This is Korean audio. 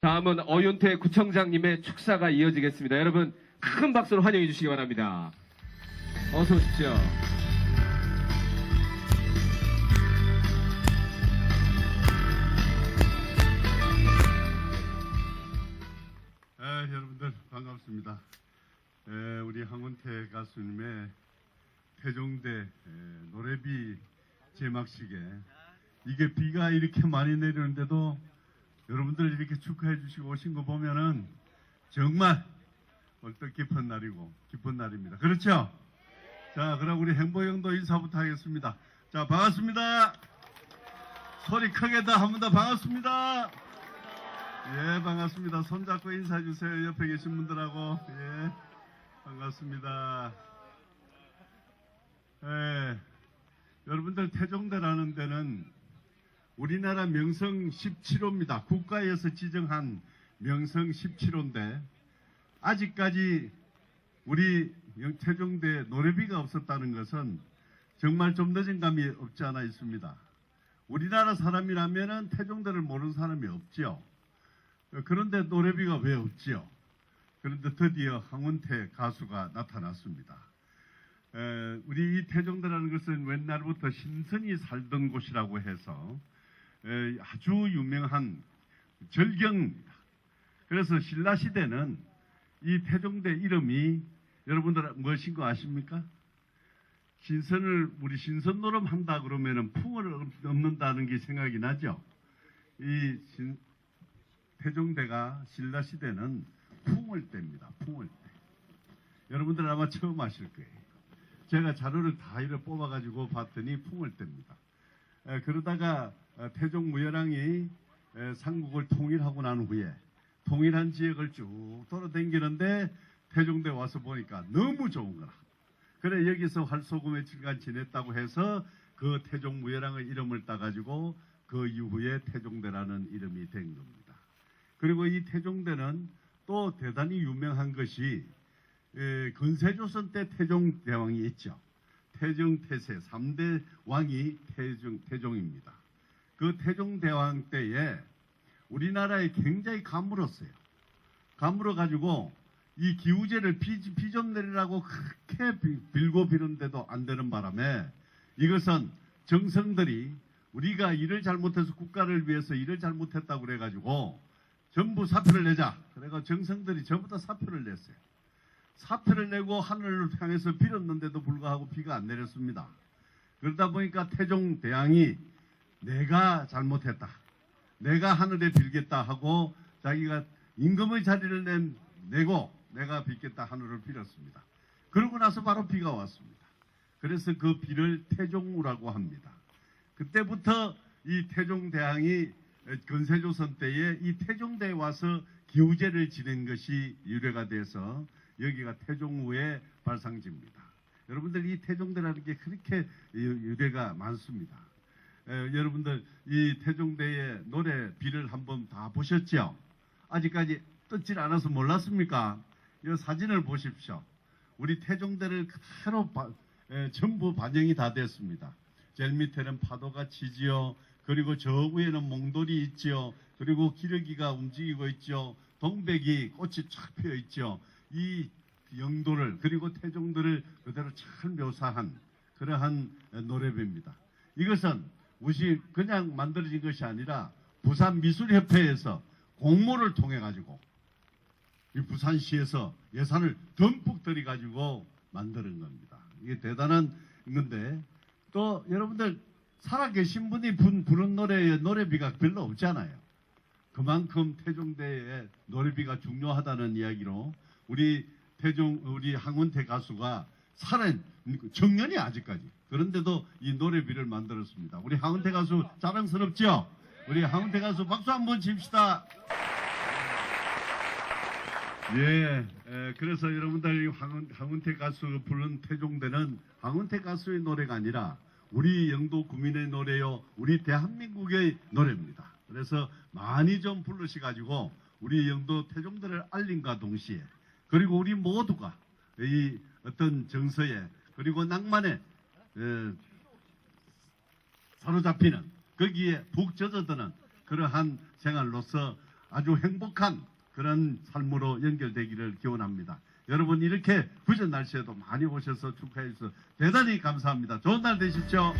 다음은 어윤태 구청장님의 축사가 이어지겠습니다. 여러분 큰 박수로 환영해 주시기 바랍니다. 어서 오십시오. 에, 여러분들 반갑습니다. 에, 우리 황원태 가수님의 태종대 에, 노래비 제막식에 이게 비가 이렇게 많이 내리는데도 여러분들 이렇게 축하해 주시고 오신 거 보면은 정말 얼떨 깊은 날이고 기쁜 날입니다. 그렇죠? 자, 그럼 우리 행보형도 인사부터 하겠습니다. 자, 반갑습니다. 소리 크게 더한번 더 반갑습니다. 예, 반갑습니다. 손잡고 인사해 주세요. 옆에 계신 분들하고. 예, 반갑습니다. 예, 여러분들 태종대라는 데는 우리나라 명성 17호입니다. 국가에서 지정한 명성 17호인데 아직까지 우리 영- 태종대 노래비가 없었다는 것은 정말 좀 늦은 감이 없지 않아 있습니다. 우리나라 사람이라면은 태종대를 모르는 사람이 없지요. 그런데 노래비가 왜 없지요? 그런데 드디어 황운태 가수가 나타났습니다. 에, 우리 이 태종대라는 것은 옛날부터 신선이 살던 곳이라고 해서 에, 아주 유명한 절경입니다. 그래서 신라 시대는 이 태종대 이름이 여러분들 무엇인 거 아십니까? 신선을 우리 신선 노름 한다 그러면은 풍을 얻는다는 게 생각이 나죠. 이 신, 태종대가 신라 시대는 풍을 때입니다. 풍을 때. 여러분들 아마 처음 아실 거예요. 제가 자료를 다 이렇게 뽑아가지고 봤더니 풍을 때입니다. 에, 그러다가 어, 태종 무열왕이 에, 삼국을 통일하고 난 후에 통일한 지역을 쭉 돌아다니는데 태종대 와서 보니까 너무 좋은 거라. 그래 여기서 활소금의 칠간 지냈다고 해서 그 태종 무열왕의 이름을 따가지고 그 이후에 태종대라는 이름이 된 겁니다. 그리고 이 태종대는 또 대단히 유명한 것이 에, 근세조선 때 태종대왕이 있죠. 태종 태세 3대 왕이 태종, 태종입니다. 그 태종대왕 때에 우리나라에 굉장히 가물었어요. 가물어 가지고 이 기우제를 비, 비좀 내리라고 비- 빌고 비는데도 안 되는 바람에 이것은 정성들이 우리가 일을 잘못해서 국가를 위해서 일을 잘못했다고 그래가지고 전부 사표를 내자. 그래가 정성들이 전부 다 사표를 냈어요. 사표를 내고 하늘을 향해서 빌었는데도 불구하고 비가 안 내렸습니다. 그러다 보니까 태종 대왕이 내가 잘못했다. 내가 하늘에 빌겠다 하고 자기가 임금의 자리를 낸, 내고 내가 빌겠다 하늘을 빌었습니다. 그러고 나서 바로 비가 왔습니다. 그래서 그 비를 태종우라고 합니다. 그때부터 이 태종대왕이 근세조선 때에 이 태종대에 와서 기우제를 지낸 것이 유래가 돼서 여기가 태종우의 발상지입니다. 여러분들 이 태종대라는 게 그렇게 유- 유래가 많습니다. 에, 여러분들 이 태종대의 노래 비를 한번 다 보셨죠? 아직까지 뜯질 않아서 몰랐습니까? 이 사진을 보십시오. 우리 태종대를 그대로 바- 에, 전부 반영이 다 됐습니다. 제일 밑에는 파도가 치지요. 그리고 저 위에는 몽돌이 있지요. 그리고 기러기가 움직이고 있죠. 동백이 꽃이 쫙 피어 있죠. 이 영도를 그리고 태종들을 그대로 잘 묘사한 그러한 노래입니다. 이것은 우시 그냥 만들어진 것이 아니라 부산 미술협회에서 공모를 통해 가지고 이 부산시에서 예산을 듬뿍 들여 가지고 만드는 겁니다. 이게 대단한 건데 또 여러분들 살아계신 분이 분, 부른 노래에 노래비가 별로 없잖아요. 그만큼 태종대의 노래비가 중요하다는 이야기로 우리 태종 우리 항원태 가수가 살은 청년이 아직까지 그런데도 이 노래비를 만들었습니다. 우리 항원태 가수 자랑스럽죠? 우리 항원태 가수 박수 한번 칩시다. 예, 에, 그래서 여러분들 이 황은, 황은태 가수 부른 태종대는 황은태 가수의 노래가 아니라 우리 영도 구민의 노래요, 우리 대한민국의 노래입니다. 그래서 많이 좀 부르시가지고 우리 영도 태종대를 알림과 동시에 그리고 우리 모두가 이 어떤 정서에 그리고 낭만에 에, 사로잡히는 거기에 푹 젖어드는 그러한 생활로서 아주 행복한 그런 삶으로 연결되기를 기원합니다. 여러분 이렇게 부전 날씨에도 많이 오셔서 축하해 주셔서 대단히 감사합니다. 좋은 날 되십시오.